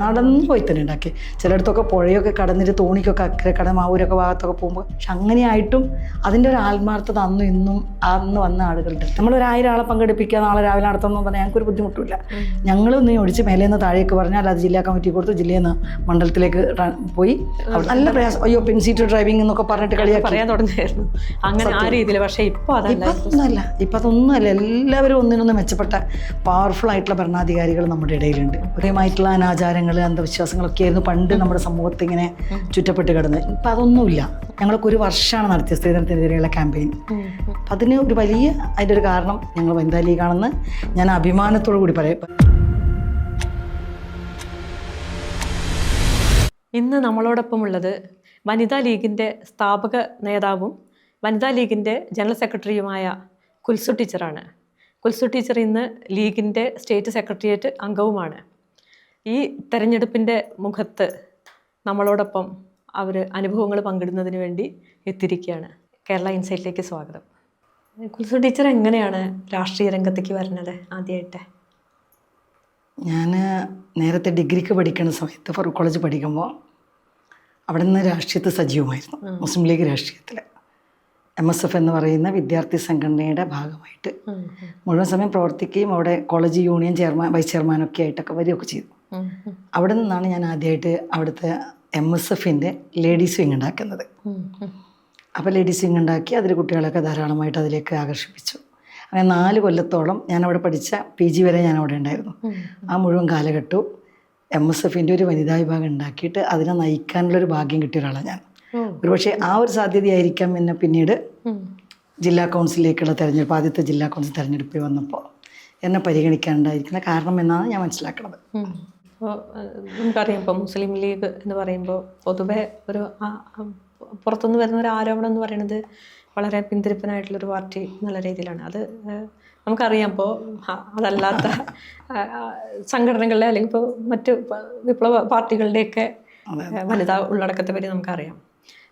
നടന്ന് പോയി തന്നെ ഉണ്ടാക്കി. ചിലയിടത്തൊക്കെ പുഴയൊക്കെ കടന്നിട്ട് തോണിക്കൊക്കെ അക്കരെ കട മാവൂരൊക്കെ ഭാഗത്തൊക്കെ പോകുമ്പോൾ പക്ഷെ അങ്ങനെയായിട്ടും അതിന്റെ ഒരു ആത്മാർത്ഥത അന്നും ഇന്നും അന്ന് വന്ന ആളുകളുണ്ട്. നമ്മൾ ഒരു ആയിരം ആളെ പങ്കെടുപ്പിക്കുക നാളെ രാവിലെ നടത്തുന്നു പറഞ്ഞാൽ ഞങ്ങൾക്കൊരു ബുദ്ധിമുട്ടില്ല ഞങ്ങൾ നീ ഒഴിച്ച് മേലേന്ന് താഴേക്ക് പറഞ്ഞാൽ അത് ജില്ലാ കമ്മിറ്റി കൊടുത്ത് ജില്ലയിൽ നിന്ന് മണ്ഡലത്തിലേക്ക് പോയി. നല്ല പ്രയാസം. അയ്യോ പെൻസീറ്റ് ഡ്രൈവിംഗ് എന്നൊക്കെ പറഞ്ഞിട്ട് കളിയാക്കി. പറയാൻ തുടങ്ങിയായിരുന്നു. അങ്ങനെ ആ രീതിയിൽ. പക്ഷേ ഇപ്പോൾ അതല്ല. അതൊന്നുമല്ല. ഇപ്പം അതൊന്നുമല്ല എല്ലാവരും ഒന്നിനൊന്ന് മെച്ചപ്പെട്ട പവർഫുൾ ആയിട്ടുള്ള ഭരണാധികാരികൾ നമ്മുടെ ഇടയിലുണ്ട്. ഒരേമായിട്ടുള്ള അനാചാരങ്ങൾ അന്ധവിശ്വാസങ്ങളൊക്കെ ആയിരുന്നു പണ്ട് നമ്മുടെ സമൂഹത്തിൽ ഇങ്ങനെ ചുറ്റപ്പെട്ട് കിടന്ന്. ഇപ്പം അതൊന്നുമില്ല. ഞങ്ങളൊക്കെ ഒരു വർഷമാണ് നടത്തിയ സ്ത്രീധനത്തിനെതിരെയുള്ള ക്യാമ്പയിൻ. അപ്പം അതിന് ഒരു വലിയ അതിന്റെ ഒരു കാരണം ഞങ്ങൾ വനിതാ ലീഗാണെന്ന് ഞാൻ അഭിമാനത്തോടു കൂടി പറയാം. ഇന്ന് നമ്മളോടൊപ്പം ഉള്ളത് വനിതാ ലീഗിന്റെ സ്ഥാപക നേതാവും വനിതാ ലീഗിന്റെ ജനറൽ സെക്രട്ടറിയുമായ കുൽസു ടീച്ചറാണ്. കുൽസു ടീച്ചർ ഇന്ന് ലീഗിന്റെ സ്റ്റേറ്റ് സെക്രട്ടേറിയറ്റ് അംഗവുമാണ്. ഈ തെരഞ്ഞെടുപ്പിന്റെ മുഖത്ത് നമ്മളോടൊപ്പം അവർ അനുഭവങ്ങൾ പങ്കിടുന്നതിന് വേണ്ടി എത്തിയിരിക്കുകയാണ്. കേരള ഇൻസൈറ്റിലേക്ക് സ്വാഗതം. കുൽസു ടീച്ചർ എങ്ങനെയാണ് രാഷ്ട്രീയ രംഗത്തേക്ക് വരുന്നത് ആദ്യമായിട്ട് ഞാൻ നേരത്തെ ഡിഗ്രിക്ക് പഠിക്കുന്ന സമയത്ത് ഫറൂഖ് കോളേജ് പഠിക്കുമ്പോൾ അവിടെ നിന്ന് രാഷ്ട്രീയത്തിൽ സജീവമായിരുന്നു. മുസ്ലിം ലീഗ് രാഷ്ട്രീയത്തിൽ എം എസ് എഫ് എന്ന് പറയുന്ന വിദ്യാർത്ഥി സംഘടനയുടെ ഭാഗമായിട്ട് മുഴുവൻ സമയം പ്രവർത്തിക്കുകയും അവിടെ കോളേജ് യൂണിയൻ ചെയർമാൻ വൈസ് ചെയർമാനൊക്കെ ആയിട്ടൊക്കെ വരികയൊക്കെ ചെയ്തു. അവിടെ നിന്നാണ് ഞാൻ ആദ്യമായിട്ട് അവിടുത്തെ എം എസ് എഫിന്റെ ലേഡീസ് വിങ് ഉണ്ടാക്കുന്നത്. അപ്പോൾ ലേഡീസ് വിങ് ഉണ്ടാക്കി അതിൽ കുട്ടികളൊക്കെ ധാരാളമായിട്ട് അതിലേക്ക് ആകർഷിപ്പിച്ചു. അങ്ങനെ നാല് കൊല്ലത്തോളം ഞാൻ അവിടെ പഠിച്ച പി ജി വരെ ഞാൻ അവിടെ ഉണ്ടായിരുന്നു. ആ മുഴുവൻ കാലഘട്ടവും എം എസ് എഫിന്റെ ഒരു വനിതാ വിഭാഗം ഉണ്ടാക്കിയിട്ട് അതിനെ നയിക്കാനുള്ളൊരു ഭാഗ്യം കിട്ടിയ ഒരാളാണ് ഞാൻ. ഒരുപക്ഷെ ആ ഒരു സാധ്യതയായിരിക്കാം എന്നെ പിന്നീട് ജില്ലാ കൗൺസിലേക്കുള്ള തിരഞ്ഞെടുപ്പ് ആദ്യത്തെ ജില്ലാ കൗൺസിൽ തെരഞ്ഞെടുപ്പിൽ വന്നപ്പോൾ എന്നെ പരിഗണിക്കാനുണ്ടായിരിക്കുന്ന കാരണം എന്നാണ് ഞാൻ മനസ്സിലാക്കുന്നത് അപ്പോൾ നമുക്കറിയാം ഇപ്പോൾ മുസ്ലിം ലീഗ് എന്ന് പറയുമ്പോൾ പൊതുവെ ഒരു പുറത്തുനിന്ന് വരുന്ന ഒരു ആരോപണം എന്ന് പറയുന്നത് വളരെ പിന്തിരിപ്പനായിട്ടുള്ളൊരു പാർട്ടി എന്നുള്ള രീതിയിലാണ്. അത് നമുക്കറിയാം ഇപ്പോൾ അതല്ലാത്ത ആ, അല്ലെങ്കിൽ ഇപ്പോൾ മറ്റ് വിപ്ലവ പാർട്ടികളുടെയൊക്കെ വനിതാ ഉള്ളടക്കത്തെ പറ്റി നമുക്കറിയാം.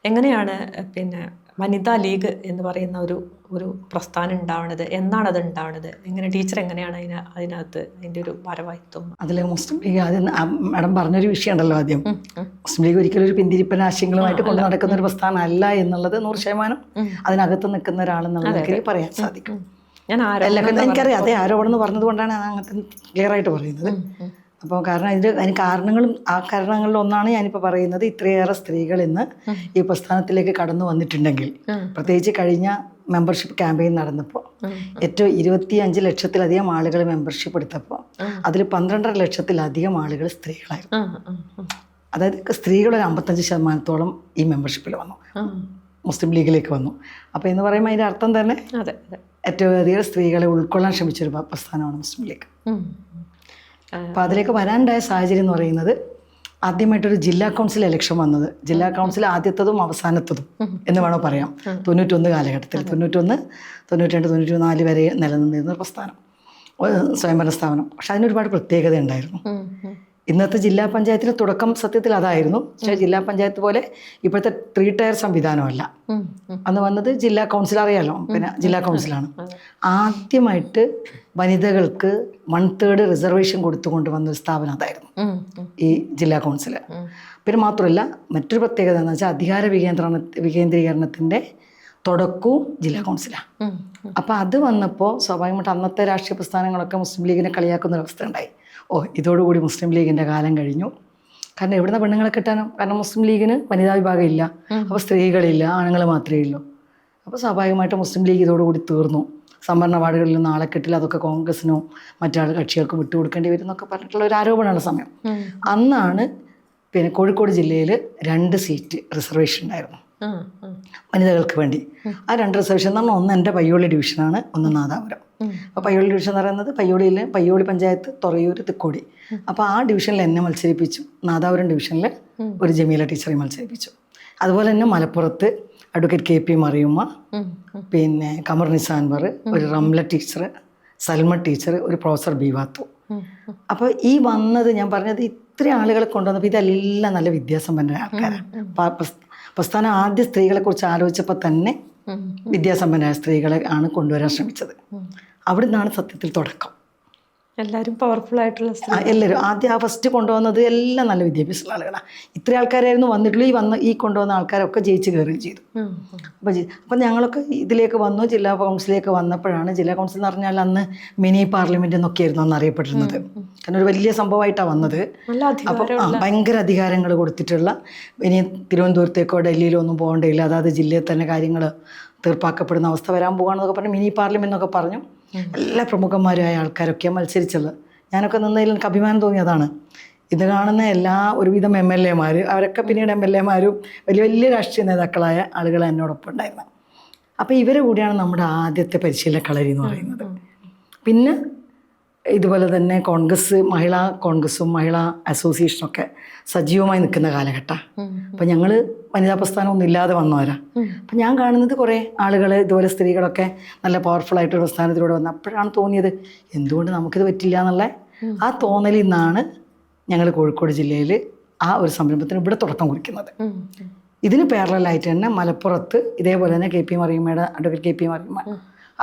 എങ്ങനെയാണ് പിന്നെ വനിതാ ലീഗ് എന്ന് പറയുന്ന ഒരു ഒരു പ്രസ്ഥാനം ഉണ്ടാവണത് എന്നാണ് അത് ഉണ്ടാവണത്? എങ്ങനെ ടീച്ചർ എങ്ങനെയാണ് അതിന് അതിനകത്ത് അതിന്റെ ഒരു ഭാരവാഹിത്വം അതിലെ മുസ്ലിം ലീഗ് ആദ്യം ആ മാഡം പറഞ്ഞൊരു വിഷയം ഉണ്ടല്ലോ ആദ്യം മുസ്ലിം ലീഗ് ഒരിക്കലും ഒരു പിന്തിരിപ്പൻ ആശയങ്ങളുമായിട്ട് കൊണ്ടു നടക്കുന്ന ഒരു പ്രസ്ഥാനം അല്ല എന്നുള്ളത് നൂറ് ശതമാനം അതിനകത്ത് നിൽക്കുന്ന ഒരാളെന്നുള്ളതൊക്കെ പറയാൻ സാധിക്കും. ഞാൻ എനിക്കറിയാം അതെ ആരോപണം എന്ന് പറഞ്ഞത് കൊണ്ടാണ് അങ്ങനത്തെ ക്ലിയർ ആയിട്ട് പറയുന്നത്. അപ്പോൾ കാരണം അതിന്റെ അതിന് കാരണങ്ങളും ആ കാരണങ്ങളിൽ ഒന്നാണ് ഞാനിപ്പോൾ പറയുന്നത് ഇത്രയേറെ സ്ത്രീകൾ ഇന്ന് ഈ പ്രസ്ഥാനത്തിലേക്ക് കടന്നു വന്നിട്ടുണ്ടെങ്കിൽ പ്രത്യേകിച്ച് കഴിഞ്ഞ മെമ്പർഷിപ്പ് ക്യാമ്പയിൻ നടന്നപ്പോൾ ഏറ്റവും ഇരുപത്തി അഞ്ച് ലക്ഷത്തിലധികം ആളുകൾ മെമ്പർഷിപ്പ് എടുത്തപ്പോൾ അതിൽ പന്ത്രണ്ടര ലക്ഷത്തിലധികം ആളുകൾ സ്ത്രീകളായിരുന്നു. അതായത് സ്ത്രീകൾ ഒരു അമ്പത്തഞ്ച് ശതമാനത്തോളം ഈ മെമ്പർഷിപ്പിൽ വന്നു. മുസ്ലിം ലീഗിലേക്ക് വന്നു. അപ്പോൾ എന്ന് പറയുമ്പോൾ അതിന്റെ അർത്ഥം തന്നെ ഏറ്റവും അധികം സ്ത്രീകളെ ഉൾക്കൊള്ളാൻ ശ്രമിച്ചൊരു പ്രസ്ഥാനമാണ് മുസ്ലിം ലീഗ്. അപ്പോൾ അതിലേക്ക് വരാനുണ്ടായ സാഹചര്യം എന്ന് പറയുന്നത് ആദ്യമായിട്ടൊരു ജില്ലാ കൗൺസിൽ ഇലക്ഷൻ വന്നത്. ജില്ലാ കൗൺസിൽ ആദ്യത്തതും അവസാനത്തതും എന്ന് വേണോ പറയാം. തൊണ്ണൂറ്റൊന്ന് കാലഘട്ടത്തിൽ. തൊണ്ണൂറ്റൊന്ന് തൊണ്ണൂറ്റി രണ്ട് തൊണ്ണൂറ്റി നാല് വരെ നിലനിന്നിരുന്ന പ്രസ്ഥാനം. സ്വയംഭരണ സ്ഥാപനം. പക്ഷെ അതിനൊരുപാട് പ്രത്യേകത ഉണ്ടായിരുന്നു. ഇന്നത്തെ ജില്ലാ പഞ്ചായത്തിന് തുടക്കം സത്യത്തിൽ അതായിരുന്നു. പക്ഷേ ജില്ലാ പഞ്ചായത്ത് പോലെ ഇപ്പോഴത്തെ ത്രീ ടയർ സംവിധാനമല്ല. അന്ന് വന്നത് ജില്ലാ കൗൺസിൽ അറിയാലോ? പിന്നെ ജില്ലാ കൗൺസിലാണ് ആദ്യമായിട്ട് വനിതകൾക്ക് വൺ തേർഡ് റിസർവേഷൻ കൊടുത്തുകൊണ്ട് വന്ന ഒരു സ്ഥാപനം അതായിരുന്നു. ഈ ജില്ലാ കൗൺസിൽ പിന്നെ മാത്രമല്ല മറ്റൊരു പ്രത്യേകത എന്ന് വെച്ചാൽ അധികാര വികേന്ദ്രണ വികേന്ദ്രീകരണത്തിന്റെ തുടക്കവും ജില്ലാ കൗൺസിലാണ്. അപ്പോൾ അത് വന്നപ്പോൾ സ്വാഭാവികമായിട്ട് അന്നത്തെ രാഷ്ട്രീയ പ്രസ്ഥാനങ്ങളൊക്കെ മുസ്ലിം ലീഗിനെ കളിയാക്കുന്ന ഒരു അവസ്ഥ ഉണ്ടായി. ഓ ഇതോടുകൂടി മുസ്ലിം ലീഗിന്റെ കാലം കഴിഞ്ഞു. കാരണം എവിടുന്ന പെണ്ണുങ്ങളെ കിട്ടാനും? കാരണം മുസ്ലിം ലീഗിന് വനിതാ വിഭാഗം ഇല്ല അപ്പോൾ സ്ത്രീകളില്ല ആണുങ്ങൾ മാത്രമേ ഉള്ളൂ. അപ്പോൾ സ്വാഭാവികമായിട്ട് മുസ്ലിം ലീഗ് ഇതോടുകൂടി തീർന്നു. സംവരണ വാർഡുകളിൽ നിന്ന് ആളെ കിട്ടില്ല അതൊക്കെ കോൺഗ്രസിനോ മറ്റാൾ കക്ഷികൾക്കും വിട്ടുകൊടുക്കേണ്ടി വരും എന്നൊക്കെ പറഞ്ഞിട്ടുള്ള ഒരു ആരോപണമുള്ള സമയം. അന്നാണ് പിന്നെ കോഴിക്കോട് ജില്ലയിൽ രണ്ട് സീറ്റ് റിസർവേഷൻ ഉണ്ടായിരുന്നു. വനിതകൾക്ക് വേണ്ടി. ആ രണ്ട് റിസർവേഷൻ എന്ന് പറഞ്ഞാൽ ഒന്ന് എന്റെ പയ്യോളി ഡിവിഷനാണ് ഒന്ന് നാദാപുരം. അപ്പോൾ പയ്യോളി ഡിവിഷൻ എന്ന് പറയുന്നത് പയ്യോളിയിൽ പയ്യോളി പഞ്ചായത്ത് തുറയൂർ തിക്കോടി. അപ്പോൾ ആ ഡിവിഷനിൽ എന്നെ മത്സരിപ്പിച്ചു. നാദാപുരം ഡിവിഷനിൽ ഒരു ജമീല ടീച്ചറെ മത്സരിപ്പിച്ചു. അതുപോലെ തന്നെ മലപ്പുറത്ത് അഡ്വക്കേറ്റ് കെ പി മറിയുമ്മ. പിന്നെ കമർ നിസാൻവർ ഒരു റംല ടീച്ചർ സൽമ ടീച്ചർ ഒരു പ്രൊഫസർ ബീവാത്തു. അപ്പോൾ ഈ വന്നത് ഞാൻ പറഞ്ഞത് ഇത്രയും ആളുകളെ കൊണ്ടുവന്നപ്പോൾ ഇതെല്ലാം നല്ല വിദ്യാസമ്പന്ന ആൾക്കാരാണ്. പ്രസ്ഥാനം ആദ്യ സ്ത്രീകളെ കുറിച്ച് ആലോചിച്ചപ്പോൾ തന്നെ. വിദ്യാസമ്പന്നരായ സ്ത്രീകളെ ആണ് കൊണ്ടുവരാൻ ശ്രമിച്ചത്. അവിടുന്നാണ് നിന്നാണ് സത്യത്തിൽ തുടക്കം. എല്ലാവരും പവർഫുൾ ആയിട്ടുള്ള സ്ത്രീ എല്ലാവരും ആദ്യം ആ ഫസ്റ്റ് കൊണ്ടുവന്നത് എല്ലാം നല്ല വിദ്യാഭ്യാസമുള്ള ആളുകളാണ് ഇത്ര ആൾക്കാരായിരുന്നു വന്നിട്ടുള്ളൂ. ഈ വന്ന ഈ കൊണ്ടുവന്ന ആൾക്കാരൊക്കെ ജയിച്ച് കയറുകയും ചെയ്തു. അപ്പോൾ അപ്പം ഞങ്ങളൊക്കെ ഇതിലേക്ക് വന്നു. ജില്ലാ കൗൺസിലേക്ക് വന്നപ്പോഴാണ് ജില്ലാ കൗൺസിൽ എന്ന് പറഞ്ഞാൽ അന്ന് മിനി പാർലമെന്റ് എന്നൊക്കെയായിരുന്നു അന്ന് അറിയപ്പെട്ടിരുന്നത്. കാരണം ഒരു വലിയ സംഭവമായിട്ടാണ് വന്നത്. അപ്പോൾ ഭയങ്കര അധികാരങ്ങൾ കൊടുത്തിട്ടുള്ള ഇനി തിരുവനന്തപുരത്തേക്കോ ഡൽഹിയിലോ ഒന്നും പോകേണ്ടയില്ല അതായത് ജില്ലയിൽ തന്നെ കാര്യങ്ങൾ തീർപ്പാക്കപ്പെടുന്ന അവസ്ഥ വരാൻ പോകുകയാണെന്നൊക്കെ പറഞ്ഞ് മിനി പാർലമെന്റ് എന്നൊക്കെ പറഞ്ഞു. എല്ലാ പ്രമുഖന്മാരായ ആൾക്കാരൊക്കെ മത്സരിച്ചത്. ഞാനൊക്കെ നിന്നതിൽ എനിക്ക് അഭിമാനം തോന്നിയതാണ്. ഇത് കാണുന്ന എല്ലാ ഒരുവിധം എം എൽ എമാർ അവരൊക്കെ പിന്നീട് എം എൽ എമാരും വലിയ വലിയ രാഷ്ട്രീയ നേതാക്കളായ ആളുകൾ എന്നോടൊപ്പം ഉണ്ടായിരുന്നു. അപ്പോൾ ഇവരെ കൂടിയാണ് നമ്മുടെ ആദ്യത്തെ പരിശീലന കളരി എന്ന് പറയുന്നത്. പിന്നെ ഇതുപോലെ തന്നെ കോൺഗ്രസ് മഹിളാ കോൺഗ്രസും മഹിളാ അസോസിയേഷനൊക്കെ സജീവമായി നിൽക്കുന്ന കാലഘട്ടമാണ്. അപ്പം ഞങ്ങൾ വനിതാ പ്രസ്ഥാനം ഒന്നും ഇല്ലാതെ വന്നവരാ അപ്പം ഞാൻ കാണുന്നത് കുറേ ആളുകൾ ഇതുപോലെ സ്ത്രീകളൊക്കെ നല്ല പവർഫുൾ ആയിട്ട് പ്രസ്ഥാനത്തിലൂടെ വന്നു അപ്പോഴാണ് തോന്നിയത് എന്തുകൊണ്ട് നമുക്കിത് പറ്റില്ല എന്നുള്ള ആ തോന്നലിൽ നിന്നാണ് ഞങ്ങൾ കോഴിക്കോട് ജില്ലയിൽ ആ ഒരു സംരംഭത്തിന് ഇവിടെ തുടക്കം കുറിക്കുന്നത്. ഇതിന് പാരലായിട്ട് തന്നെ മലപ്പുറത്ത് ഇതേപോലെ തന്നെ കെ പി മറിയമ്മയുടെ അഡ്വക്കേറ്റ് കെ പി മറിയമ്മ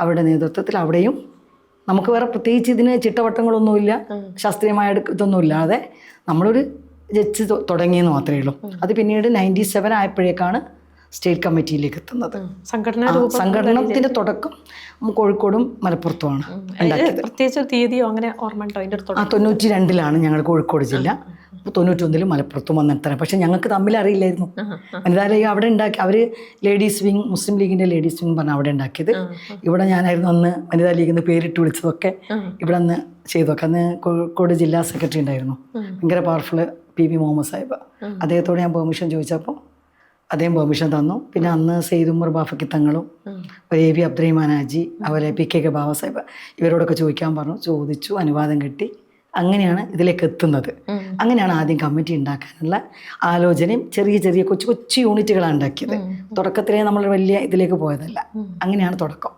അവരുടെ നേതൃത്വത്തിൽ അവിടെയും നമുക്ക് വേറെ പ്രത്യേകിച്ച് ഇതിന് ചിട്ടവട്ടങ്ങളൊന്നുമില്ല ശാസ്ത്രീയമായ ഇതൊന്നും ഇല്ലാതെ നമ്മളൊരു ജഡ്ജ് തുടങ്ങിയെന്ന് മാത്രമേ ഉള്ളൂ. അത് പിന്നീട് നയന്റി സെവൻ ആയപ്പോഴേക്കാണ് സ്റ്റേറ്റ് കമ്മിറ്റിയിലേക്ക് എത്തുന്നത്. സംഘടന സംഘടനാ സംഘടനത്തിന്റെ തുടക്കം കോഴിക്കോടും മലപ്പുറത്തുമാണ് പ്രത്യേകിച്ച് തീയതിയോ അങ്ങനെ ഓർമ്മ തൊണ്ണൂറ്റി രണ്ടിലാണ് ഞങ്ങൾ കോഴിക്കോട് ജില്ല. തൊണ്ണൂറ്റൊന്നിൽ മലപ്പുറത്തും വന്നിട്ടാണ് പക്ഷെ ഞങ്ങൾക്ക് തമ്മിൽ അറിയില്ലായിരുന്നു വനിതാ ലീഗ് അവിടെ ഉണ്ടാക്കി അവർ ലേഡീസ് വിങ് മുസ്ലിം ലീഗിന്റെ ലേഡീസ് വിങ് പറഞ്ഞാൽ അവിടെ ഉണ്ടാക്കിയത്. ഇവിടെ ഞാനായിരുന്നു അന്ന് വനിതാ ലീഗിൽ നിന്ന് പേരിട്ട് വിളിച്ചതൊക്കെ ഇവിടെ നിന്ന് ചെയ്തൊക്കെ അന്ന് കോഴിക്കോട് ജില്ലാ സെക്രട്ടറി ഉണ്ടായിരുന്നു. ഭയങ്കര powerful P V Muhammad Sahib. അദ്ദേഹത്തോട് ഞാൻ പെർമിഷൻ ചോദിച്ചപ്പോൾ അദ്ദേഹം പെർമിഷൻ തന്നു. പിന്നെ അന്ന് സെയ്ദ് ഉമർ ബാഫക്കി തങ്ങളും എ വി അബ്ദുറഹിമാൻ ഹാജി അതുപോലെ P K K Baba Sahib ഇവരോടൊക്കെ ചോദിക്കാൻ പറഞ്ഞു. ചോദിച്ചു അനുവാദം കിട്ടി. അങ്ങനെയാണ് ഇതിലേക്ക് എത്തുന്നത്. അങ്ങനെയാണ് ആദ്യം കമ്മിറ്റി ഉണ്ടാക്കാനുള്ള ആലോചനയും ചെറിയ ചെറിയ കൊച്ചു കൊച്ചു യൂണിറ്റുകളാണ് ഉണ്ടാക്കിയത്. തുടക്കത്തിലേ നമ്മൾ വലിയ ഇതിലേക്ക് പോയതല്ല. അങ്ങനെയാണ് തുടക്കം.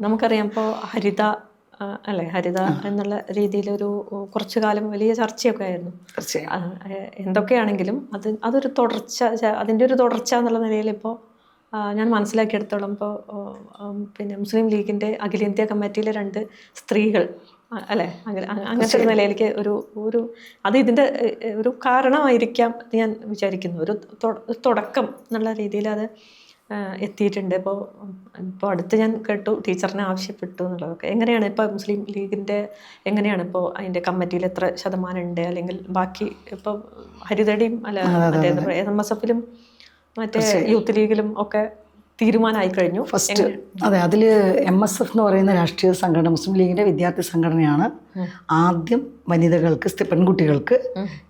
നമുക്കറിയാം ഇപ്പോൾ ഹരിത അല്ലെ? ഹരിത എന്നുള്ള രീതിയിലൊരു കുറച്ചു കാലം വലിയ ചർച്ചയൊക്കെ ആയിരുന്നു. എന്തൊക്കെയാണെങ്കിലും അത് അതൊരു തുടർച്ച അതിന്റെ ഒരു തുടർച്ച എന്നുള്ള നിലയിൽ ഇപ്പോൾ ഞാൻ മനസ്സിലാക്കിയെടുത്തോളം ഇപ്പോൾ പിന്നെ മുസ്ലിം ലീഗിന്റെ അഖിലേന്ത്യാ കമ്മിറ്റിയിലെ രണ്ട് സ്ത്രീകൾ അല്ലേ? അങ്ങനെ അങ്ങനത്തെ ഒരു നിലയിലേക്ക് ഒരു ഒരു അത് ഇതിന്റെ ഒരു കാരണമായിരിക്കാം എന്ന് ഞാൻ വിചാരിക്കുന്നു. ഒരു തുടക്കം എന്നുള്ള രീതിയിൽ അത് എത്തിയിട്ടുണ്ട്. ഇപ്പോൾ ഇപ്പോൾ അടുത്ത് ഞാൻ കേട്ടു ടീച്ചറിനെ ആവശ്യപ്പെട്ടു എന്നുള്ളതൊക്കെ. എങ്ങനെയാണ് ഇപ്പോൾ മുസ്ലിം ലീഗിന്റെ എങ്ങനെയാണ് ഇപ്പോൾ അതിന്റെ കമ്മിറ്റിയിൽ എത്ര ശതമാനം ഉണ്ട്? അല്ലെങ്കിൽ ബാക്കി ഇപ്പോൾ ഹരിതടിയും അല്ല മറ്റേ എം എസ് എഫിലും മറ്റേ യൂത്ത് ലീഗിലും ഒക്കെ തീരുമാനമായി കഴിഞ്ഞു ഫസ്റ്റ് അതെ അതിൽ എം എസ് എഫ് എന്ന് പറയുന്ന രാഷ്ട്രീയ സംഘടന മുസ്ലിം ലീഗിന്റെ വിദ്യാർത്ഥി സംഘടനയാണ് ആദ്യം വനിതകൾക്ക് പെൺകുട്ടികൾക്ക്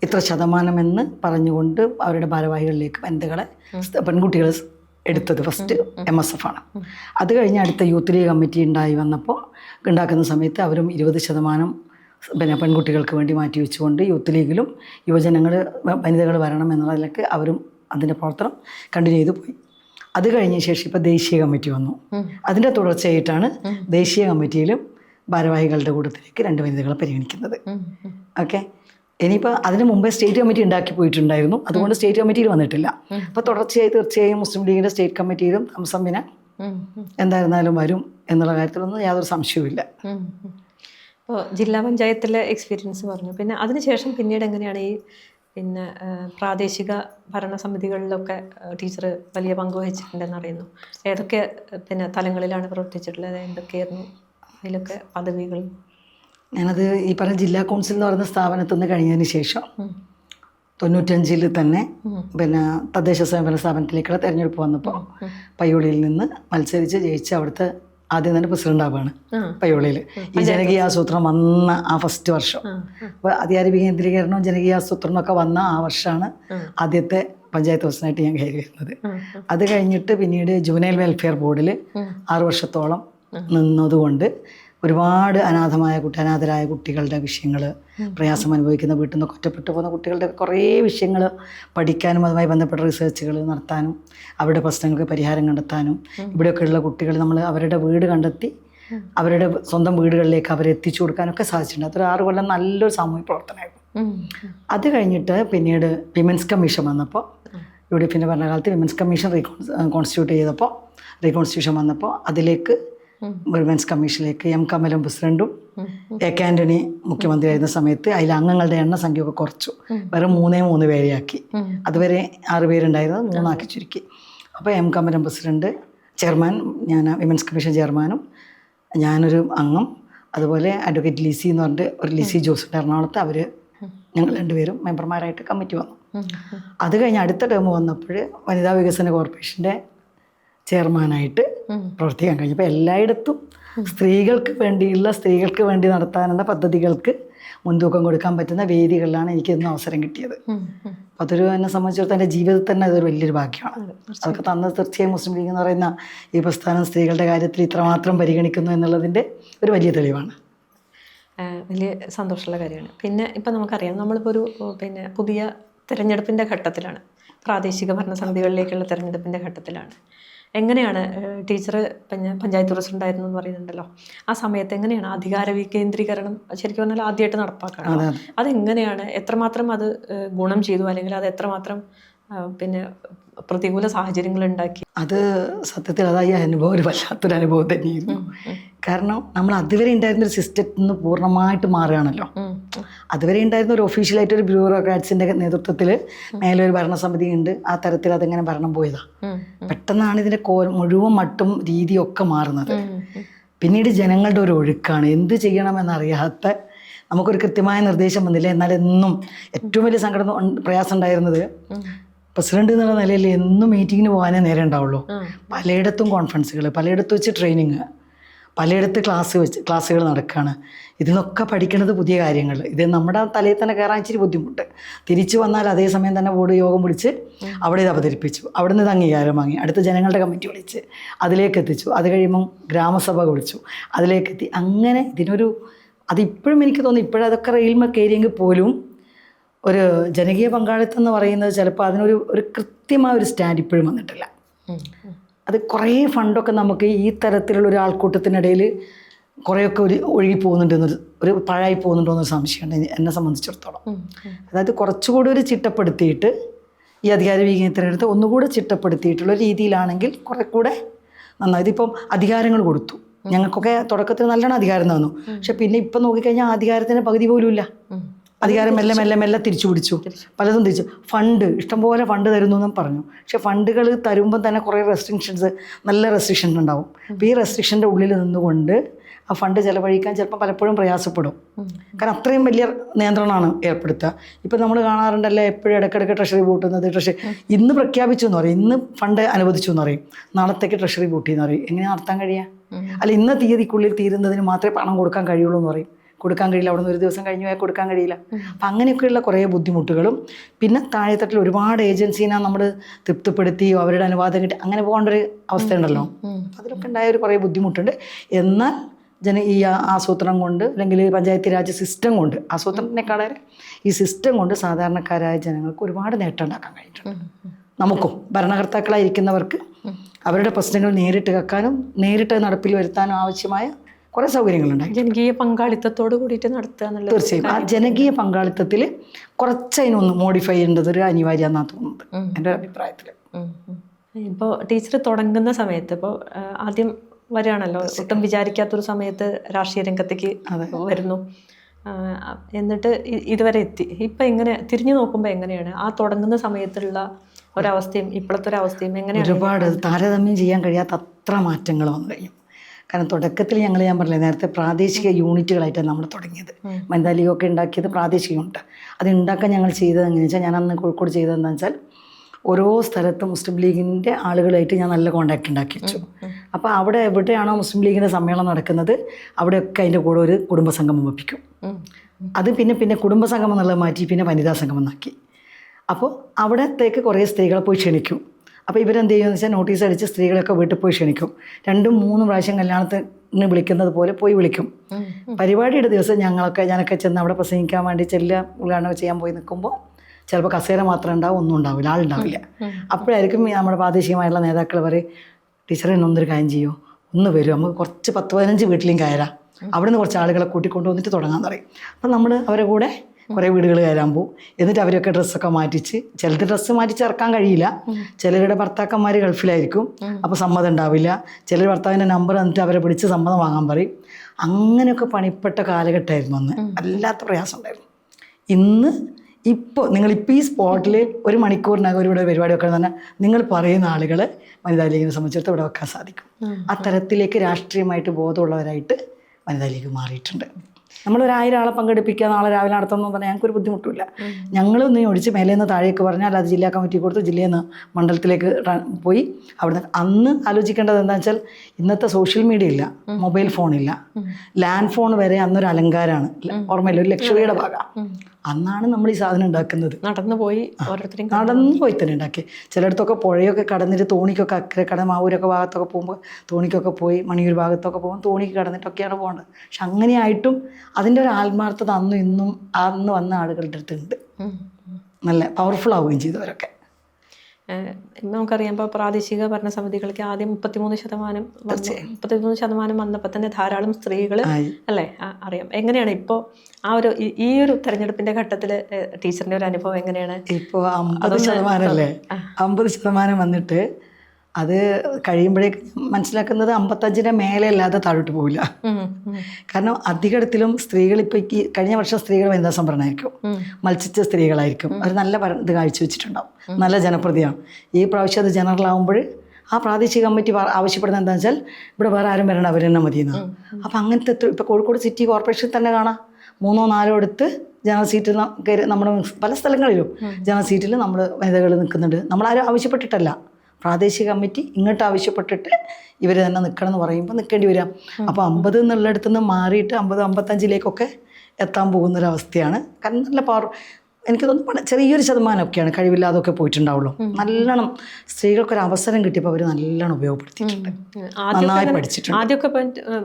ഇത്ര ശതമാനമെന്ന് പറഞ്ഞുകൊണ്ട് അവരുടെ ഭാരവാഹികളിലേക്ക് വനിതകളെ പെൺകുട്ടികൾ പെൺകുട്ടികളെ എടുത്തത് ഫസ്റ്റ് എം എസ് എഫ് ആണ്. അത് കഴിഞ്ഞ് അടുത്ത യൂത്ത് ലീഗ് കമ്മിറ്റി ഉണ്ടായി വന്നപ്പോൾ ഉണ്ടാക്കുന്ന സമയത്ത് അവരും ഇരുപത് ശതമാനം പിന്നെ പെൺകുട്ടികൾക്ക് വേണ്ടി മാറ്റി വെച്ചുകൊണ്ട് യൂത്ത് ലീഗിലും യുവജനങ്ങൾ വനിതകൾ വരണം എന്നുള്ളതിലേക്ക് അവരും അതിന്റെ പ്രവർത്തനം കണ്ടിന്യൂ ചെയ്തു പോയി. അത് കഴിഞ്ഞ ശേഷം ഇപ്പോൾ ദേശീയ കമ്മിറ്റി വന്നു. അതിന്റെ തുടർച്ചയായിട്ടാണ് ദേശീയ കമ്മിറ്റിയിലും ഭാരവാഹികളുടെ കൂട്ടത്തിലേക്ക് രണ്ട് വനിതകളെ പരിഗണിക്കുന്നത്. ഓക്കെ? ഇനിയിപ്പോൾ അതിന് മുമ്പേ സ്റ്റേറ്റ് കമ്മിറ്റി ഉണ്ടാക്കി പോയിട്ടുണ്ടായിരുന്നു. അതുകൊണ്ട് സ്റ്റേറ്റ് കമ്മിറ്റിയിൽ വന്നിട്ടില്ല. അപ്പോൾ തുടർച്ചയായി തീർച്ചയായും മുസ്ലിം ലീഗിന്റെ സ്റ്റേറ്റ് കമ്മിറ്റിയിലും സംസംബിന എന്തായിരുന്നാലും വരും എന്നുള്ള കാര്യത്തിലൊന്നും യാതൊരു സംശയവുമില്ല. ഇപ്പോൾ ജില്ലാ പഞ്ചായത്തിലെ എക്സ്പീരിയൻസ് പറഞ്ഞു. പിന്നെ അതിനുശേഷം പിന്നീട് എങ്ങനെയാണ് ഈ പിന്നെ പ്രാദേശിക പ്രാദേശിക ഭരണസമിതികളിലൊക്കെ ടീച്ചർ വലിയ പങ്ക് വഹിച്ചിട്ടുണ്ടെന്ന് അറിയുന്നു. ഏതൊക്കെ പിന്നെ തലങ്ങളിലാണ് പ്രവർത്തിച്ചിട്ടുള്ളത്? എന്തൊക്കെയായിരുന്നു അതിലൊക്കെ പദവികൾ? ഞാനത് ഈ പറഞ്ഞ ജില്ലാ കൗൺസിൽ എന്ന് പറയുന്ന സ്ഥാപനത്തിൽ നിന്ന് കഴിഞ്ഞതിന് ശേഷം തൊണ്ണൂറ്റഞ്ചിൽ തന്നെ പിന്നെ തദ്ദേശ സ്വയംഭരണ സ്ഥാപനത്തിലേക്കുള്ള തിരഞ്ഞെടുപ്പ് വന്നപ്പോൾ പയ്യോളിയിൽ നിന്ന് മത്സരിച്ച് ജയിച്ച് അവിടുത്തെ ആദ്യം തന്നെ പ്രസിഡന്റ് ആവുകയാണ്. പയ്യോളിയിൽ ഈ ജനകീയ ആസൂത്രണം വന്ന ആ ഫസ്റ്റ് വർഷം. അപ്പോൾ അധികാര വികേന്ദ്രീകരണവും ജനകീയ ആസൂത്രണവും ഒക്കെ വന്ന ആ വർഷമാണ് ആദ്യത്തെ പഞ്ചായത്ത് പ്രസിഡന്റായിട്ട് ഞാൻ കയറി വരുന്നത്. അത് കഴിഞ്ഞിട്ട് പിന്നീട് ജുവനൈൽ വെൽഫെയർ ബോർഡിൽ ആറു വർഷത്തോളം നിന്നതുകൊണ്ട് ഒരുപാട് അനാഥമായ കുട്ടി അനാഥരായ കുട്ടികളുടെ വിഷയങ്ങൾ പ്രയാസം അനുഭവിക്കുന്ന വീട്ടിൽ നിന്ന് ഒറ്റപ്പെട്ടു പോകുന്ന കുട്ടികളുടെ കുറേ വിഷയങ്ങൾ പഠിക്കാനും അതുമായി ബന്ധപ്പെട്ട റിസർച്ചുകൾ നടത്താനും അവരുടെ പ്രശ്നങ്ങൾക്ക് പരിഹാരം കണ്ടെത്താനും ഇവിടെയൊക്കെയുള്ള കുട്ടികൾ നമ്മൾ അവരുടെ വീട് കണ്ടെത്തി അവരുടെ സ്വന്തം വീടുകളിലേക്ക് അവരെ എത്തിച്ചു കൊടുക്കാനൊക്കെ സാധിച്ചിട്ടുണ്ട്. അതൊരു ആറ് കൊല്ലം നല്ലൊരു സാമൂഹ്യ പ്രവർത്തനമായിരുന്നു. അത് കഴിഞ്ഞിട്ട് പിന്നീട് വിമൻസ് കമ്മീഷൻ വന്നപ്പോൾ യു ഡി എഫിന്റെ ഭരണകാലത്ത് വിമൻസ് കമ്മീഷൻ റീകോൺ കോൺസ്റ്റിറ്റ്യൂട്ട് ചെയ്തപ്പോൾ റീകോൺസ്റ്റിറ്റ്യൂഷൻ വന്നപ്പോൾ അതിലേക്ക് വിമൻസ് കമ്മീഷനിലേക്ക് എം കമലം പ്രസിഡന്റും എ കെ ആന്റണി മുഖ്യമന്ത്രി ആയിരുന്ന സമയത്ത് അതിൽ അംഗങ്ങളുടെ എണ്ണ സംഖ്യയൊക്കെ കുറച്ചു. വെറും മൂന്നേ മൂന്ന് പേരെയാക്കി. അതുവരെ ആറ് പേരുണ്ടായിരുന്നത് മൂന്നാക്കി ചുരുക്കി. അപ്പോൾ എം കമലം പ്രസിഡന്റ് ചെയർമാൻ ഞാൻ വിമൻസ് കമ്മീഷൻ ചെയർമാനും ഞാനൊരു അംഗം. അതുപോലെ അഡ്വക്കേറ്റ് ലിസി എന്ന് പറഞ്ഞിട്ട് ഒരു ലിസി ജോസ് എറണാകുളത്ത് അവർ ഞങ്ങൾ രണ്ടുപേരും മെമ്പർമാരായിട്ട് കമ്മിറ്റി വന്നു. അത് കഴിഞ്ഞ് അടുത്ത ടേം വന്നപ്പോൾ വനിതാ വികസന കോർപ്പറേഷന്റെ ചെയർമാനായിട്ട് പ്രവർത്തിക്കാൻ കഴിഞ്ഞപ്പോൾ എല്ലായിടത്തും സ്ത്രീകൾക്ക് വേണ്ടിയുള്ള സ്ത്രീകൾക്ക് വേണ്ടി നടത്താനുള്ള പദ്ധതികൾക്ക് മുൻതൂക്കം കൊടുക്കാൻ പറ്റുന്ന വേദികളിലാണ് എനിക്ക് ഇന്ന് അവസരം കിട്ടിയത്. അപ്പോൾ അതൊരു എന്നെ സംബന്ധിച്ചിടത്തോളം എന്റെ ജീവിതത്തിൽ തന്നെ അതൊരു വലിയൊരു ഭാഗ്യമാണ്. അതൊക്കെ തന്നത് തീർച്ചയായും മുസ്ലിം ലീഗ് എന്ന് പറയുന്ന ഈ പ്രസ്ഥാനം സ്ത്രീകളുടെ കാര്യത്തിൽ ഇത്രമാത്രം പരിഗണിക്കുന്നു എന്നുള്ളതിന്റെ ഒരു വലിയ തെളിവാണ്. വലിയ സന്തോഷമുള്ള കാര്യമാണ്. പിന്നെ ഇപ്പം നമുക്കറിയാം നമ്മളിപ്പോൾ ഒരു പിന്നെ പുതിയ തിരഞ്ഞെടുപ്പിന്റെ ഘട്ടത്തിലാണ്. പ്രാദേശിക ഭരണസമിതികളിലേക്കുള്ള തിരഞ്ഞെടുപ്പിന്റെ ഘട്ടത്തിലാണ്. എങ്ങനെയാണ് ടീച്ചർ പഞ്ചായത്ത് പ്രസിഡന്റ് ആയിരുന്നു എന്ന് പറയുന്നുണ്ടല്ലോ. ആ സമയത്ത് എങ്ങനെയാണ് അധികാര വികേന്ദ്രീകരണം ശരിക്കും പറഞ്ഞാൽ ആദ്യമായിട്ട് നടപ്പാക്കണം അതെ അതെങ്ങനെയാണ്? എത്രമാത്രം അത് ഗുണം ചെയ്തു? അല്ലെങ്കിൽ അത് എത്രമാത്രം പിന്നെ പ്രതികൂല സാഹചര്യങ്ങൾ ഉണ്ടാക്കി അത് സത്യത്തിൽ അതായി അനുഭവം ഒരു വല്ലാത്തൊരു അനുഭവം തന്നെയായിരുന്നു. കാരണം നമ്മൾ അതുവരെ ഉണ്ടായിരുന്ന ഒരു സിസ്റ്റത്തിൽ നിന്ന് പൂർണമായിട്ട് മാറുകയാണല്ലോ. അതുവരെ ഉണ്ടായിരുന്ന ഒരു ഒഫീഷ്യലായിട്ട് ഒരു ബ്യൂറോക്രാറ്റ്സിന്റെ നേതൃത്വത്തിൽ മേലെ ഒരു ഭരണസമിതി ഉണ്ട് ആ തരത്തിൽ അതെങ്ങനെ ഭരണം പോയതാ. പെട്ടെന്നാണ് ഇതിന്റെ കോ മുഴുവൻ മട്ടും രീതിയൊക്കെ മാറുന്നത്. പിന്നീട് ജനങ്ങളുടെ ഒരു ഒഴുക്കാണ്. എന്ത് ചെയ്യണമെന്നറിയാത്ത നമുക്കൊരു കൃത്യമായ നിർദ്ദേശം വന്നില്ല. എന്നാൽ എന്നും ഏറ്റവും വലിയ സങ്കടം പ്രയാസം ഉണ്ടായിരുന്നത് പ്രസിഡന്റ് എന്നുള്ള നിലയിൽ എന്നും മീറ്റിങ്ങിന് പോകാനേ നേരം ഉണ്ടാവുള്ളൂ. പലയിടത്തും കോൺഫറൻസുകൾ പലയിടത്തും വെച്ച് ട്രെയിനിങ് പലയിടത്ത് ക്ലാസ് വെച്ച് ക്ലാസ്സുകൾ നടക്കുകയാണ് ഇതിനൊക്കെ പഠിക്കുന്നത് പുതിയ കാര്യങ്ങൾ ഇത് നമ്മുടെ തലയിൽ തന്നെ കയറാൻ ഇച്ചിരി ബുദ്ധിമുട്ട്. തിരിച്ചു വന്നാൽ അതേ സമയം തന്നെ ബോർഡ് യോഗം വിളിച്ച് അവിടെ ഇത് അവതരിപ്പിച്ചു. അവിടെ നിന്ന് ഇത് അംഗീകാരം വാങ്ങി. അടുത്ത ജനങ്ങളുടെ കമ്മിറ്റി വിളിച്ച് അതിലേക്ക് എത്തിച്ചു. അത് കഴിയുമ്പം ഗ്രാമസഭ വിളിച്ചു. അതിലേക്ക് എത്തി. അങ്ങനെ ഇതിനൊരു അതിപ്പോഴും എനിക്ക് തോന്നുന്നു ഇപ്പോഴതൊക്കെ റെയിൽമ കയറിയെങ്കിൽ പോലും ഒരു ജനകീയ പങ്കാളിത്തം എന്ന് പറയുന്നത് ചിലപ്പോൾ അതിനൊരു ഒരു കൃത്യമായ ഒരു സ്റ്റാൻഡ് ഇപ്പോഴും വന്നിട്ടില്ല. അത് കുറേ ഫണ്ടൊക്കെ നമുക്ക് ഈ തരത്തിലുള്ള ഒരു ആൾക്കൂട്ടത്തിനിടയിൽ കുറേയൊക്കെ ഒരു ഒഴുകി പോകുന്നുണ്ടെന്നൊരു ഒരു പഴായി പോകുന്നുണ്ടോയെന്നൊരു സംശയമുണ്ട് എന്നെ- സംബന്ധിച്ചിടത്തോളം. അതായത് കുറച്ചുകൂടി ഒരു ചിട്ടപ്പെടുത്തിയിട്ട് ഈ അധികാര വികേന്ദ്രത്തിനടുത്ത് ഒന്നുകൂടെ ചിട്ടപ്പെടുത്തിയിട്ടുള്ള രീതിയിലാണെങ്കിൽ കുറെ കൂടെ നന്നായി. ഇതിപ്പം അധികാരങ്ങൾ കൊടുത്തു. ഞങ്ങൾക്കൊക്കെ തുടക്കത്തിൽ നല്ലോണം അധികാരം തന്നു. പക്ഷെ പിന്നെ ഇപ്പം നോക്കിക്കഴിഞ്ഞാൽ ആ അധികാരത്തിന് പകുതി പോലും ഇല്ല. അധികാരം മെല്ലെ മെല്ലെ മെല്ലെ തിരിച്ചു പിടിച്ചു. പലതും തിരിച്ചു. ഫണ്ട് ഇഷ്ടംപോലെ ഫണ്ട് തരുന്നു എന്നും പറഞ്ഞു. പക്ഷെ ഫണ്ടുകൾ തരുമ്പോൾ തന്നെ കുറേ റെസ്ട്രിക്ഷൻസ് നല്ല റെസ്ട്രിക്ഷൻ ഉണ്ടാവും. അപ്പോൾ ഈ റെസ്ട്രിക്ഷന്റെ ഉള്ളിൽ നിന്നുകൊണ്ട് ആ ഫണ്ട് ചിലവഴിക്കാൻ ചിലപ്പോൾ പലപ്പോഴും പ്രയാസപ്പെടും. കാരണം അത്രയും വലിയ നിയന്ത്രണമാണ് ഏർപ്പെടുത്തുക. ഇപ്പം നമ്മൾ കാണാറുണ്ടല്ലേ എപ്പോഴും ഇടയ്ക്കിടയ്ക്ക് ട്രഷറി പൂട്ടുന്നത് ട്രഷറി ഇന്ന് പ്രഖ്യാപിച്ചു എന്ന് പറയും. ഇന്ന് ഫണ്ട് അനുവദിച്ചു എന്ന് പറയും. നാളത്തേക്ക് ട്രഷറി പൂട്ടി എന്ന് പറയും. എങ്ങനെ നടത്താൻ കഴിയുക? അല്ല ഇന്ന തീയതിക്കുള്ളിൽ തീരുന്നതിന് മാത്രമേ പണം കൊടുക്കാൻ കഴിയുള്ളൂ എന്ന് പറയും. കൊടുക്കാൻ കഴിയില്ല അവിടെ നിന്ന് ഒരു ദിവസം കഴിഞ്ഞു പോയാൽ കൊടുക്കാൻ കഴിയില്ല. അപ്പം അങ്ങനെയൊക്കെയുള്ള കുറേ ബുദ്ധിമുട്ടുകളും. പിന്നെ താഴെത്തട്ടിൽ ഒരുപാട് ഏജൻസീനെ നമ്മൾ തൃപ്തിപ്പെടുത്തി അവരുടെ അനുവാദം കിട്ടി അങ്ങനെ പോകേണ്ട ഒരു അവസ്ഥയുണ്ടല്ലോ. ഉണ്ടല്ലോ അതിലൊക്കെ ഉണ്ടായ ഒരു കുറേ ബുദ്ധിമുട്ടുണ്ട്. എന്നാൽ ജന ഈ ആസൂത്രണം കൊണ്ട് അല്ലെങ്കിൽ പഞ്ചായത്ത് രാജ് സിസ്റ്റം കൊണ്ട് ആസൂത്രണത്തിനേക്കാളേറെ ഈ സിസ്റ്റം കൊണ്ട് സാധാരണക്കാരായ ജനങ്ങൾക്ക് ഒരുപാട് നേട്ടം ഉണ്ടാക്കാൻ കഴിഞ്ഞിട്ടുണ്ട്. നമുക്കും ഭരണകർത്താക്കളായിരിക്കുന്നവർക്ക് അവരുടെ പ്രശ്നങ്ങൾ നേരിട്ട് കേൾക്കാനും നേരിട്ട് നടപ്പിൽ വരുത്താനും ആവശ്യമായ കുറേ സൗകര്യങ്ങളുണ്ടായി ജനകീയ പങ്കാളിത്തത്തോട് കൂടിയിട്ട് നടത്തുക എന്നുള്ളത് തീർച്ചയായും. ആ ജനകീയ പങ്കാളിത്തത്തിൽ കുറച്ചതിനൊന്ന് മോഡിഫൈ ചെയ്യേണ്ടത് ഒരു അനിവാര്യമെന്നാണ് തോന്നുന്നത്. എന്റെ അഭിപ്രായത്തിൽ ഇപ്പോൾ ടീച്ചർ തുടങ്ങുന്ന സമയത്ത് ഇപ്പോൾ ആദ്യം വരികയാണല്ലോ. ഒട്ടും വിചാരിക്കാത്തൊരു സമയത്ത് രാഷ്ട്രീയ രംഗത്തേക്ക് വരുന്നു. എന്നിട്ട് ഇതുവരെ എത്തി. ഇപ്പം എങ്ങനെ തിരിഞ്ഞു നോക്കുമ്പോൾ എങ്ങനെയാണ്? ആ തുടങ്ങുന്ന സമയത്തുള്ള ഒരവസ്ഥയും ഇപ്പോഴത്തെ ഒരവസ്ഥയും എങ്ങനെയാണ്? ഒരുപാട് താരതമ്യം ചെയ്യാൻ കഴിയാത്ത അത്ര മാറ്റങ്ങൾ വന്നു കഴിഞ്ഞു. കാരണം തുടക്കത്തിൽ ഞങ്ങൾ ഞാൻ പറഞ്ഞില്ലേ നേരത്തെ പ്രാദേശിക യൂണിറ്റുകളായിട്ടാണ് നമ്മൾ തുടങ്ങിയത്. വനിതാ ലീഗൊക്കെ ഉണ്ടാക്കിയത് പ്രാദേശിക യൂണിറ്റ്. അത് ഉണ്ടാക്കാൻ ഞങ്ങൾ ചെയ്തത് എങ്ങനെയാണെന്ന് വെച്ചാൽ ഞാൻ അന്ന് കോഴിക്കോട് ചെയ്തത് എന്താണെന്ന് വെച്ചാൽ ഓരോ സ്ഥലത്തും മുസ്ലിം ലീഗിന്റെ ആളുകളായിട്ട് ഞാൻ നല്ല കോണ്ടാക്ട് ഉണ്ടാക്കി വെച്ചു. അപ്പോൾ അവിടെ എവിടെയാണോ മുസ്ലിം ലീഗിന്റെ സമ്മേളനം നടക്കുന്നത് അവിടെയൊക്കെ അതിന്റെ കൂടെ ഒരു കുടുംബസംഗമം വെപ്പിക്കും. ഒപ്പിക്കും അത് പിന്നെ പിന്നെ കുടുംബസംഗമം എന്നുള്ളത് മാറ്റി പിന്നെ വനിതാ സംഗമം എന്നാക്കി. അപ്പോൾ അവിടത്തേക്ക് കുറേ സ്ത്രീകളെ പോയി ക്ഷണിക്കും. അപ്പോൾ ഇവരെന്ത് ചെയ്യുമെന്ന് വെച്ചാൽ നോട്ടീസ് അടിച്ച് സ്ത്രീകളൊക്കെ വീട്ടിൽ പോയി ക്ഷണിക്കും. രണ്ടും മൂന്നും പ്രാവശ്യം കല്യാണത്തിന് വിളിക്കുന്നത് പോലെ പോയി വിളിക്കും. പരിപാടിയുടെ ദിവസം ഞങ്ങളൊക്കെ ഞാനൊക്കെ ചെന്ന് അവിടെ പ്രസംഗിക്കാൻ വേണ്ടി ചെല്ലുക ഉദ്ഘാടനം ചെയ്യാൻ പോയി നിൽക്കുമ്പോൾ ചിലപ്പോൾ കസേര മാത്രം ഉണ്ടാവും ഒന്നും ഉണ്ടാവില്ല ആളുണ്ടാവില്ല അപ്പോഴായിരിക്കും നമ്മുടെ പ്രാദേശികമായുള്ള നേതാക്കൾ പറയും ടീച്ചറെ ഇന്നൊന്നൊരു കാര്യം ചെയ്യുമോ ഒന്ന് വരും. നമുക്ക് കുറച്ച് പത്ത് പതിനഞ്ച് വീട്ടിലും കയറാം. അവിടെ നിന്ന് കുറച്ച് ആളുകളെ കൂട്ടിക്കൊണ്ട് വന്നിട്ട് തുടങ്ങാൻ പറയും. അപ്പം നമ്മൾ അവരെ കൂടെ കുറേ വീടുകൾ കയറാൻ പോകും എന്നിട്ട് അവരൊക്കെ ഡ്രസ്സൊക്കെ മാറ്റിച്ച് ചിലത് ഡ്രസ്സ് മാറ്റി ചേർക്കാൻ കഴിയില്ല. ചിലരുടെ ഭർത്താക്കന്മാർ ഗൾഫിലായിരിക്കും. അപ്പോൾ സമ്മതം ഉണ്ടാവില്ല. ചിലർ ഭർത്താവിന്റെ നമ്പർ എന്നിട്ട് അവരെ പിടിച്ച് സമ്മതം വാങ്ങാൻ പറയും. അങ്ങനെയൊക്കെ പണിപ്പെട്ട കാലഘട്ടമായിരുന്നു അന്ന്. വല്ലാത്ത പ്രയാസം ഉണ്ടായിരുന്നു. ഇന്ന് ഇപ്പോൾ നിങ്ങളിപ്പോൾ ഈ സ്പോട്ടിൽ ഒരു മണിക്കൂറിനകം ഒരു ഇവിടെ പരിപാടി വെക്കണം തന്നെ നിങ്ങൾ പറയുന്ന ആളുകൾ വനിതാ ലീഗിനെ സംബന്ധിച്ചിടത്തോളം ഇവിടെ വെക്കാൻ സാധിക്കും. ആ തരത്തിലേക്ക് രാഷ്ട്രീയമായിട്ട് ബോധമുള്ളവരായിട്ട് വനിതാ ലീഗ് മാറിയിട്ടുണ്ട്. നമ്മൾ ഒരു ആയിരം ആളെ പങ്കെടുപ്പിക്കുക നാളെ രാവിലെ നടത്തുന്നു പറഞ്ഞാൽ ഞങ്ങൾക്കൊരു ബുദ്ധിമുട്ടില്ല ഞങ്ങൾ ഒന്ന് ഒഴിച്ച് മേലെ നിന്ന് താഴേക്ക് പറഞ്ഞാൽ അത് ജില്ലാ കമ്മിറ്റി കൊടുത്ത് ജില്ലയിൽ നിന്ന് മണ്ഡലത്തിലേക്ക് പോയി. അവിടുന്ന് അന്ന് ആലോചിക്കേണ്ടത് എന്താ വെച്ചാൽ ഇന്നത്തെ സോഷ്യൽ മീഡിയ ഇല്ല മൊബൈൽ ഫോണില്ല ലാൻഡ് ഫോൺ വരെ അന്നൊരു അലങ്കാരമാണ്. ഓർമ്മയില്ല? ഒരു ലക്ഷറിയുടെ ഭാഗം. അന്നാണ് നമ്മൾ ഈ സാധനം ഉണ്ടാക്കുന്നത്. നടന്നു പോയി ഓരോരുത്തരും നടന്നു പോയി തന്നെ ഉണ്ടാക്കി. ചിലയിടത്തൊക്കെ പുഴയൊക്കെ കടന്നിട്ട് തോണിക്കൊക്കെ അക്കരെ കട മാവൂരൊക്കെ ഭാഗത്തൊക്കെ പോകുമ്പോൾ തോണിക്കൊക്കെ പോയി മണിയൂർ ഭാഗത്തൊക്കെ പോകുമ്പോൾ തോണിക്ക് കടന്നിട്ടൊക്കെയാണ് പോകുന്നത് പക്ഷെ അങ്ങനെയായിട്ടും അതിന്റെ ഒരു ആത്മാർത്ഥത അന്നും ഇന്നും അന്ന് വന്ന ആളുകളുടെ അടുത്തുണ്ട്. നല്ല പവർഫുൾ ആവുകയും ചെയ്തവരൊക്കെ നമുക്കറിയാം ഇപ്പോൾ പ്രാദേശിക ഭരണസമിതികൾക്ക് ആദ്യം മുപ്പത്തിമൂന്ന് ശതമാനം. മുപ്പത്തിമൂന്ന് ശതമാനം വന്നപ്പോൾ തന്നെ ധാരാളം സ്ത്രീകൾ അല്ലേ? അറിയാം. എങ്ങനെയാണ് ഇപ്പോൾ ആ ഒരു ഈ- ഈ ഒരു തെരഞ്ഞെടുപ്പിന്റെ ഘട്ടത്തിൽ ടീച്ചറിന്റെ ഒരു അനുഭവം എങ്ങനെയാണ്? ഇപ്പോൾ അമ്പത് ശതമാനമല്ലേ അമ്പത് ശതമാനം വന്നിട്ട് അത് കഴിയുമ്പോഴേ മനസ്സിലാക്കുന്നത് അമ്പത്തഞ്ചിന്റെ മേലെ അല്ലാതെ താഴോട്ട് പോവില്ല. കാരണം അധികടത്തിലും സ്ത്രീകൾ ഇപ്പോൾ കഴിഞ്ഞ വർഷം സ്ത്രീകൾ വനിതാ സംവരണമായിരിക്കും മത്സിച്ച മത്സരിച്ച സ്ത്രീകളായിരിക്കും. അവർ നല്ല ഇത് കാഴ്ചവെച്ചിട്ടുണ്ടാവും. നല്ല ജനപ്രതിയാണ്. ഈ പ്രാവശ്യം അത് ജനറൽ ആകുമ്പോൾ ആ പ്രാദേശിക കമ്മിറ്റി ആവശ്യപ്പെടുന്നത് എന്താ വെച്ചാൽ ഇവിടെ വേറെ ആരും വരണം അവർ തന്നെ മതിയെന്ന്. അപ്പം അങ്ങനത്തെ ഇപ്പോൾ കോഴിക്കോട് സിറ്റി കോർപ്പറേഷൻ തന്നെ കാണാം. മൂന്നോ നാലോ എടുത്ത് ജനറൽ സീറ്റിൽ നമ്മുടെ പല സ്ഥലങ്ങളിലും ജനറൽ സീറ്റിൽ നമ്മൾ വനിതകൾ നിൽക്കുന്നുണ്ട്. നമ്മളാരും ആവശ്യപ്പെട്ടിട്ടല്ല. പ്രാദേശിക കമ്മിറ്റി ഇങ്ങോട്ട് ആവശ്യപ്പെട്ടിട്ട് ഇവർ തന്നെ നിൽക്കണം എന്ന് പറയുമ്പോൾ നിൽക്കേണ്ടി വരാം അപ്പോൾ അമ്പത് എന്നുള്ളിടത്തു നിന്ന് മാറിയിട്ട് അമ്പത് അമ്പത്തഞ്ചിലേക്കൊക്കെ എത്താൻ പോകുന്നൊരവസ്ഥയാണ്. കാരണം നല്ല പവർ എനിക്ക് തോന്നുന്നു ചെറിയൊരു ശതമാനമൊക്കെയാണ് കഴിവില്ലാതൊക്കെ പോയിട്ടുണ്ടാവുള്ളൂ. നല്ലോണം സ്ത്രീകൾക്ക് ഒരു അവസരം കിട്ടിയപ്പോൾ അവർ നല്ലോണം ഉപയോഗപ്പെടുത്തിയിട്ടുണ്ട് നന്നായി പഠിച്ചിട്ടുണ്ട്. ആദ്യമൊക്കെ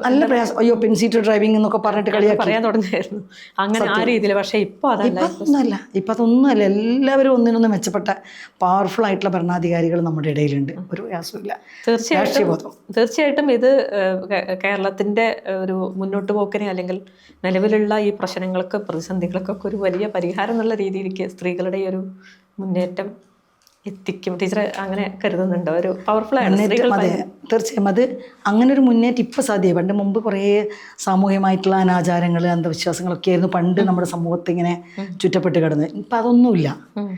നല്ല പ്രയാസം. അയ്യോ പിൻ സീറ്റ് ഡ്രൈവിംഗ് എന്നൊക്കെ പറഞ്ഞിട്ട് കളിയാക്കി. പറയാൻ തുടങ്ങിയായിരുന്നു അങ്ങനെ ആ രീതിയിൽ. പക്ഷേ ഇപ്പൊ അതല്ല. ഇപ്പം അതൊന്നുമല്ല ഇപ്പം അതൊന്നുമല്ല. എല്ലാവരും ഒന്നിനൊന്ന് മെച്ചപ്പെട്ട പവർഫുൾ ആയിട്ടുള്ള ഭരണാധികാരികൾ നമ്മുടെ ഇടയിലുണ്ട്. ഒരു പ്രയാസമില്ല തീർച്ചയായിട്ടും തീർച്ചയായിട്ടും ഇത് കേരളത്തിന്റെ ഒരു മുന്നോട്ട് പോക്കിനെ അല്ലെങ്കിൽ നിലവിലുള്ള ഈ പ്രശ്നങ്ങൾക്ക് പ്രതിസന്ധികൾക്കൊക്കെ ഒരു വലിയ പരിഹാരം എന്നുള്ള രീതിയിലേക്ക് സ്ത്രീകളുടെ ഈ ഒരു മുന്നേറ്റം എത്തിക്കും. ടീച്ചർ അങ്ങനെ കരുതുന്നുണ്ടോ? ഒരു പവർഫുൾ അതെ തീർച്ചയായും. അത് അങ്ങനെ ഒരു മുന്നേറ്റം ഇപ്പോൾ സാധ്യമായി പണ്ട് മുമ്പ് കുറേ സാമൂഹ്യമായിട്ടുള്ള അനാചാരങ്ങൾ അന്ധവിശ്വാസങ്ങളൊക്കെ ആയിരുന്നു പണ്ട് നമ്മുടെ സമൂഹത്തെ ഇങ്ങനെ ചുറ്റപ്പെട്ട് കിടന്നത് ഇപ്പം അതൊന്നുമില്ല.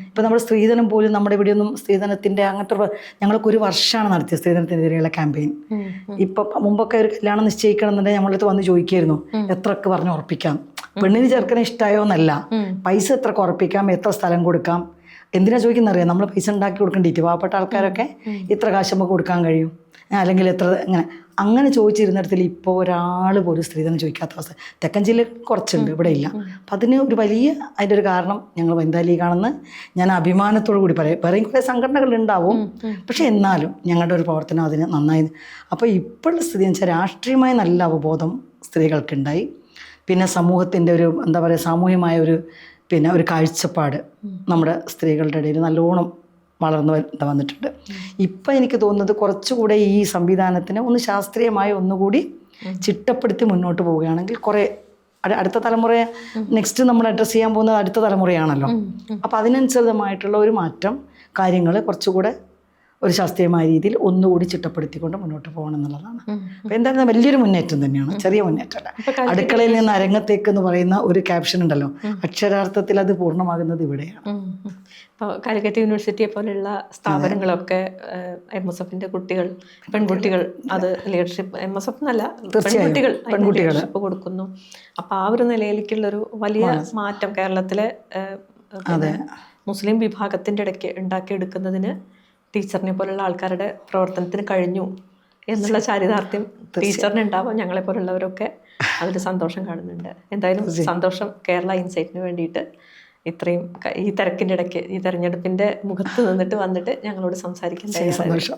ഇപ്പം നമ്മുടെ സ്ത്രീധനം പോലും നമ്മുടെ ഇവിടെയൊന്നും സ്ത്രീധനത്തിന്റെ അങ്ങനത്തെ ഞങ്ങളൊക്കെ ഒരു വർഷമാണ് നടത്തിയത് സ്ത്രീധനത്തിനെതിരെയുള്ള ക്യാമ്പയിൻ. ഇപ്പം മുമ്പൊക്കെ ഒരു കല്യാണം നിശ്ചയിക്കണം എന്നുണ്ടെങ്കിൽ ഞങ്ങളടുത്ത് വന്ന് ചോദിക്കായിരുന്നു. എത്രയൊക്കെ പറഞ്ഞ് ഉറപ്പിക്കാം? പെണ്ണിന് ചെറുക്കനെ ഇഷ്ടമായോ എന്നല്ല. പൈസ എത്ര കുറപ്പിക്കാം എത്ര സ്ഥലം കൊടുക്കാം എന്തിനാ ചോദിക്കുന്ന അറിയാം നമ്മൾ പൈസ ഉണ്ടാക്കി കൊടുക്കേണ്ടിട്ട് പാവപ്പെട്ട ആൾക്കാരൊക്കെ ഇത്ര കാശ് നമുക്ക് കൊടുക്കാൻ കഴിയും? അല്ലെങ്കിൽ എത്ര ഇങ്ങനെ. അങ്ങനെ ചോദിച്ചിരുന്നിടത്തിൽ ഇപ്പോൾ ഒരാൾ പോലും സ്ത്രീധനം ചോദിക്കാത്ത അവസ്ഥ. തെക്കൻ ജില്ലയിൽ കുറച്ചുണ്ട് ഇവിടെ ഇല്ല. അപ്പം അതിന് ഒരു വലിയ അതിന്റെ ഒരു കാരണം ഞങ്ങൾ വനിതാ ലീഗാണെന്ന് ഞാൻ അഭിമാനത്തോടു കൂടി പറയും. വേറെയും കുറേ സംഘടനകൾ ഉണ്ടാവും. പക്ഷെ എന്നാലും ഞങ്ങളുടെ ഒരു പ്രവർത്തനം അതിന് നന്നായി. അപ്പോൾ ഇപ്പോഴുള്ള സ്ഥിതി എന്ന് വെച്ചാൽ രാഷ്ട്രീയമായ നല്ല അവബോധം സ്ത്രീകൾക്കുണ്ടായി. പിന്നെ സമൂഹത്തിന്റെ ഒരു എന്താ പറയുക സാമൂഹ്യമായ ഒരു പിന്നെ ഒരു കാഴ്ചപ്പാട് നമ്മുടെ സ്ത്രീകളുടെ ഇടയിൽ നല്ലോണം വളർന്നു വന്നിട്ടുണ്ട്. ഇപ്പം എനിക്ക് തോന്നുന്നത് കുറച്ചുകൂടെ ഈ സംവിധാനത്തിന് ഒന്ന് ശാസ്ത്രീയമായി ഒന്നുകൂടി ചിട്ടപ്പെടുത്തി മുന്നോട്ട് പോവുകയാണെങ്കിൽ കുറേ അടുത്ത തലമുറയെ നെക്സ്റ്റ് നമ്മൾ അഡ്രസ്സ് ചെയ്യാൻ പോകുന്നത് അടുത്ത തലമുറയാണല്ലോ. അപ്പോൾ അതിനനുസൃതമായിട്ടുള്ള ഒരു മാറ്റം കാര്യങ്ങൾ കുറച്ചുകൂടെ ഒരു ശാസ്ത്രീയമായ രീതിയിൽ ഒന്നുകൂടി ചിട്ടപ്പെടുത്തിക്കൊണ്ട് മുന്നോട്ട് പോകണം എന്നുള്ളതാണ് അപ്പോൾ എന്തായാലും വലിയൊരു മുന്നേറ്റം തന്നെയാണ്. ചെറിയ മുന്നേറ്റമല്ല. അടുക്കളയിൽ നിന്ന് അരങ്ങത്തേക്ക് എന്ന് പറയുന്ന ഒരു ക്യാപ്ഷൻ ഉണ്ടല്ലോ. അക്ഷരാർത്ഥത്തിൽ അത് പൂർണമാകുന്നത് ഇവിടെയാണ്. ഇപ്പോൾ കാലിക്കറ്റ് യൂണിവേഴ്സിറ്റിയെ പോലെയുള്ള സ്ഥാപനങ്ങളൊക്കെ എം എസ് എഫിന്റെ കുട്ടികൾ പെൺകുട്ടികൾ അത് ലീഡർഷിപ്പ് എം എസ് എഫ് എന്നല്ല പെൺകുട്ടികൾ പെൺകുട്ടികൾ. കൊടുക്കുന്നു. അപ്പോൾ ആ ഒരു നിലയിലേക്കുള്ളൊരു വലിയ മാറ്റം കേരളത്തിലെ മുസ്ലിം വിഭാഗത്തിന്റെ ഇടയ്ക്ക് ഉണ്ടാക്കിയെടുക്കുന്നതിന് ടീച്ചറിനെ പോലുള്ള ആൾക്കാരുടെ പ്രവർത്തനത്തിന് കഴിഞ്ഞു എന്നുള്ള ചാരിതാർത്ഥ്യം ടീച്ചറിന് ഉണ്ടാവും ഞങ്ങളെ പോലുള്ളവരൊക്കെ അതിൽ സന്തോഷം കാണുന്നുണ്ട്. എന്തായാലും സന്തോഷം കേരള ഇൻസൈറ്റിന് വേണ്ടിയിട്ട് ഇത്രയും ഈ തിരക്കിന്റെ ഇടയ്ക്ക് ഈ തെരഞ്ഞെടുപ്പിന്റെ മുഖത്ത് നിന്നിട്ട് വന്നിട്ട് ഞങ്ങളോട് സംസാരിക്കാൻ സന്തോഷം.